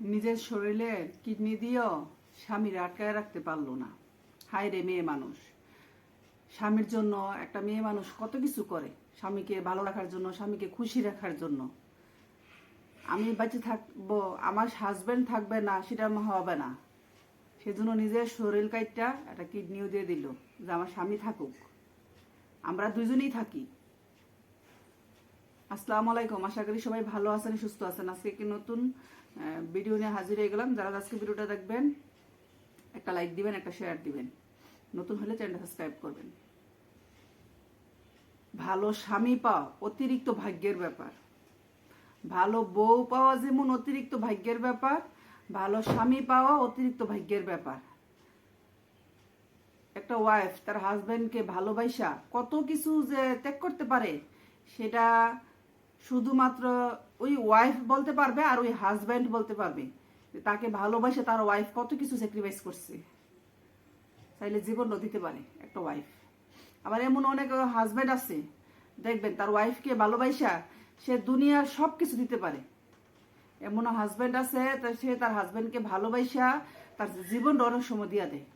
নিজের শরীরে কিডনি দিয়েও স্বামীর আটকায় রাখতে পারল না। হায় রে মেয়ে মানুষ। স্বামীর জন্য, একটা মেয়ে মানুষ কত কিছু করে স্বামীকে ভালো রাখার জন্য, স্বামীকে খুশি রাখার জন্য। আমি বেঁচে থাকব, আমার হাজবেন্ড থাকবে না, সেটা হবে না। সেজন্য নিজের শরীর কাইটটা একটা কিডনিও দিয়ে দিল যে আমার স্বামী থাকুক। আমরা দুজনেই থাকি। আসসালামু আলাইকুম। আশা করি সবাই ভালো আছেন, সুস্থ আছেন। আজকে একটি নতুন ভিডিও নিয়ে হাজির হয়ে গেলাম। যারা আজকে ভিডিওটা দেখবেন, একটা লাইক দিবেন, একটা শেয়ার দিবেন। নতুন হলে চ্যানেলটা সাবস্ক্রাইব করবেন। ভালো স্বামী পাওয়া অতিরিক্ত ভাগ্যের ব্যাপার। ভালো বউ পাওয়া যেমন অতিরিক্ত ভাগ্যের ব্যাপার, ভালো স্বামী পাওয়া অতিরিক্ত ভাগ্যের ব্যাপার। একটা ওয়াইফ তার হাজবেন্ডকে ভালোবাসা কত কিছু যে ত্যাগ করতে পারে, সেটা শুধুমাত্র ওই ওয়াইফ বলতে পারবে আর ওই হাজব্যান্ড বলতে পারবে। তাকে ভালোবাসে, তার ওয়াইফ কত কিছু স্যাক্রিফাইস করছে। চাইলে জীবনও দিতে পারে একটা ওয়াইফ আবার এমন অনেক হাজব্যান্ড আছে, দেখবেন তার ওয়াইফকে ভালোবাসা, সে দুনিয়ার সব কিছু দিতে পারে। এমন হাজব্যান্ড আছে সে তার হাজব্যান্ডকে ভালোবাসা, তার জীবনটা অনেক সময় দিয়া দেয়।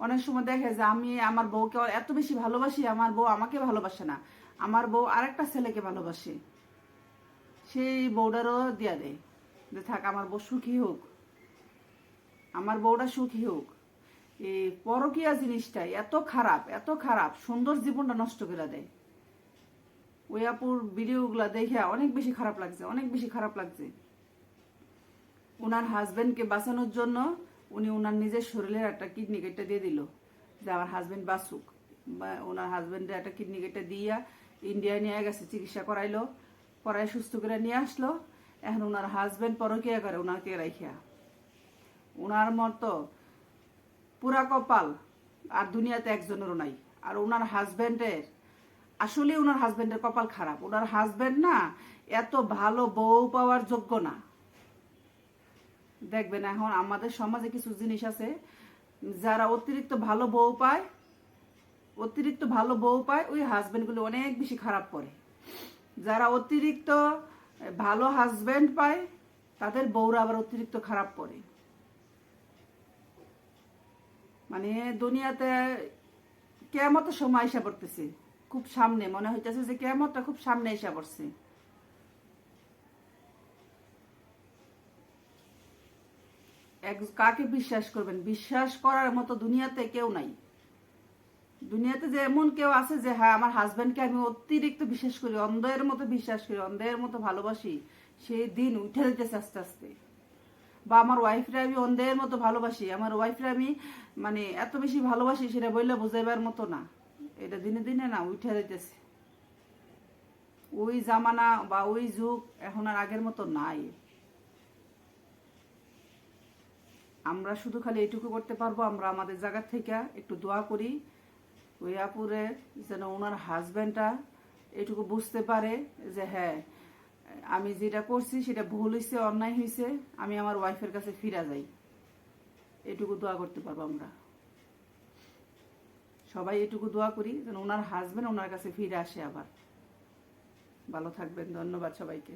অনেক সময় দেখে যে আমি আমার বউকে এত বেশি ভালোবাসি, আমার বউ আমাকে ভালোবাসে না। আমার বউ আরেকটা ছেলেকে ভালোবাসে। সেই বউটারও দিয়া দেয় যে থাক, আমার বউ সুখী হোক। আমার বউটা সুখী হোক। এই পরকিয়া জিনিসটাই এত খারাপ এত খারাপ। সুন্দর জীবনটা নষ্ট করে দেয়। ওই আপুর ভিডিওগুলা দেখে অনেক বেশি খারাপ লাগছে, অনেক বেশি খারাপ লাগছে। ওনার হাজবেন্ডকে বাঁচানোর জন্য উনি ওনার নিজের শরীরের একটা কিডনি কেটটা দিয়ে দিল, যে আমার হাজবেন্ড বাসুক বা ওনার হাজবেন্ডের একটা কিডনি কেটে দিয়া ইন্ডিয়ায় নিয়ে গেছে, চিকিৎসা করাইলো করাই সুস্থ করে নিয়ে আসলো। এখন ওনার হাজবেন্ড পরকিয়া করে ওনাকে রাখিয়া ওনার মতো পুরা কপাল আর দুনিয়াতে একজনেরও নাই। আর ওনার হাজবেন্ডের আসলে ওনার হাজবেন্ডের কপাল খারাপ। ওনার হাজবেন্ড না এত ভালো বউ পাওয়ার যোগ্য না। দেখবেন এখন আমাদের সমাজে কিছু জিনিস আছে, যারা অতিরিক্ত ভালো বউ পায়, অতিরিক্ত ভালো বউ পায়, ওই হাজবেন্ডগুলো অনেক বেশি খারাপ করে। যারা অতিরিক্ত ভালো হাজবেন্ড পায়, তাদের বউরা আবার অতিরিক্ত খারাপ করে। মানে দুনিয়াতে কেমতের সময় এসে পড়তেছে। খুব সামনে, মনে হইতেছে যে কেমতটা খুব সামনে এসে পড়ছে। কাকে বিশ্বাস করবেন? বিশ্বাস করার মতো দুনিয়াতে কেউ নাই। দুনিয়াতে যে এমন কেউ আছে যে হ্যাঁ আমার হাজব্যান্ডকে আমি অতিরিক্ত বিশ্বাস করি, অন্ধের মতো বিশ্বাস করি, অন্ধের মতো ভালোবাসি, সেই দিন উঠে যেতেছে আস্তে আস্তে। বা, আমার ওয়াইফরা আমি অন্ধের মতো ভালোবাসি, আমার ওয়াইফরা আমি মানে এত বেশি ভালোবাসি, সেটা বললে বোঝাইবার মতো না। এটা দিনে দিনে না, উঠে যেতেছে। ওই জামানা বা ওই যুগ এখন আর আগের মতো নাই। আমরা শুধু খালি এইটুকু করতে পারব, আমরা আমাদের জায়গার থেকে একটু দোয়া করি। ওই আপুরে যেন ওনার হাজব্যান্ডটা এটুকু বুঝতে পারে যে হ্যাঁ আমি যেটা করছি সেটা ভুল হয়েছে অন্যায় হয়েছে আমি আমার ওয়াইফের কাছে ফিরা যাই। এটুকু দোয়া করতে পারব আমরা। সবাই এটুকু দোয়া করি যেন ওনার হাজব্যান্ড ওনার কাছে ফিরে আসে আবার। ভালো থাকবেন, ধন্যবাদ সবাইকে।